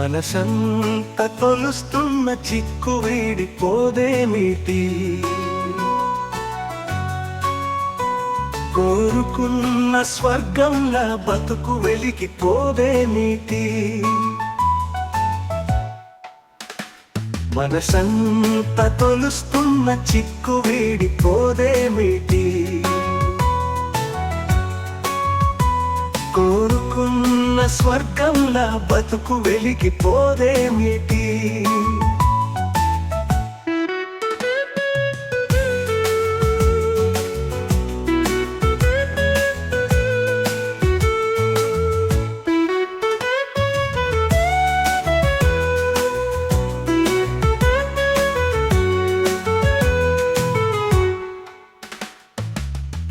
మనసంత తొలుస్తున్న చిక్కు వీడిపోదేమిటి కోరుకున్న స్వర్గంలా బతుకు వెలిగిపోదేమిటి మనసంత తొలుస్తున్న చిక్కు వీడిపోదేమిటి కోరు స్వర్గంలా బతుకు వెలిగిపోదేమిటి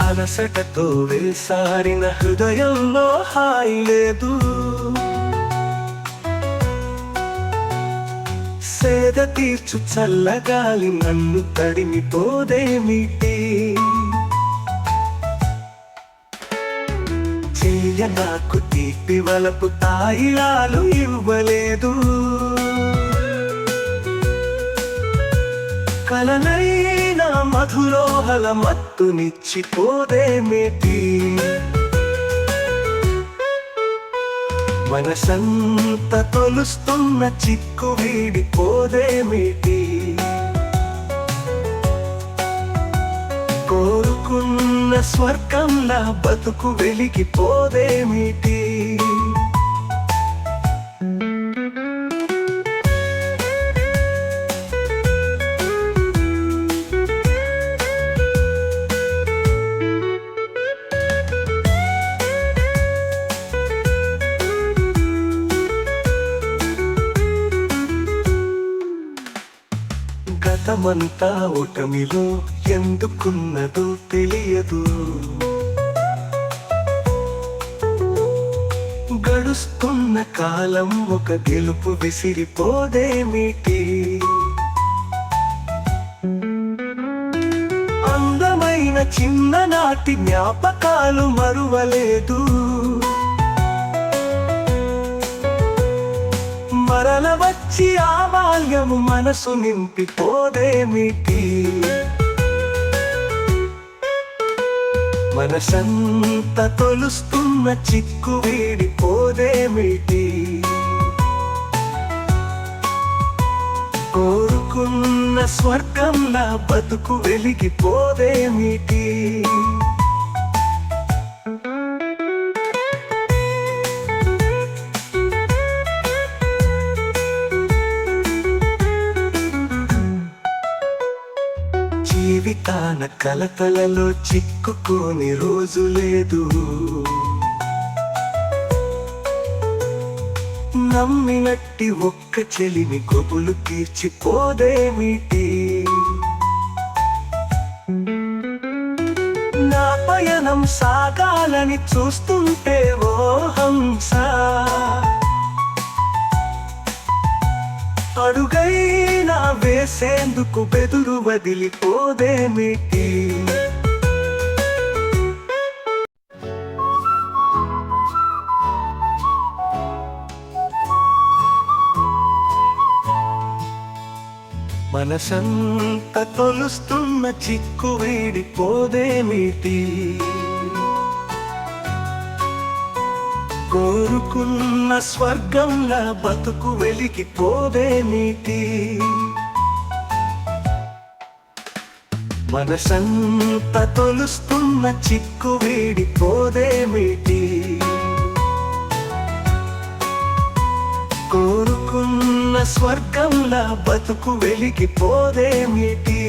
అలసటతో వేసారిన హృదయంలో హాయి లేదు సేద తీర్చు చల్లగాలి నన్ను తడిమి పోదేమిటి చెయ్య నాకు తీపి వలపు తాయిలాలు ఇవ్వలేదు కలనైన మధురోహల మత్తునిచ్చిపోదేమిటి మనసంత తొలుస్తున్న చిక్కు వీడిపోదేమిటి కోరుకున్న స్వర్గంలా బతుకు వెలిగిపోదేమిటి గతమంతా ఓటమిలో ఎందుకున్నదో తెలియదు. గడుస్తున్న కాలం ఒక గెలుపు విసిరిపోదేమిటి అందమైన చిన్ననాటి జ్ఞాపకాలు మరువలేదు. మరల వచ్చి ఆ బాల్యము మనసు నింపిపోదేమిటి మనసంత తొలుస్తున్న చిక్కు వీడిపోదేమిటి కోరుకున్న స్వర్గంలా బతుకు వెలిగిపోదేమిటి? జీవితాన కలతలలో చిక్కుకోని రోజు లేదు. నమ్మినట్టి ఒక్క చెలిని గొబులు తీర్చిపోదేమిటి? నా పయనం సాగాలని చూస్తుంటే ఓ హంస! వేసేందుకు బెదురు వదిలిపోదేమిటి? మనసంత తొలుస్తున్న చిక్కు వేడిపోదేమిటి? కోరుకున్న స్వర్గంలా బతుకు వెలిగిపోదేమిటి? మనసంత తొలుస్తున్న చిక్కు వీడిపోదేమిటి కోరుకున్న స్వర్గంలా బతుకు వెలిగిపోదేమిటి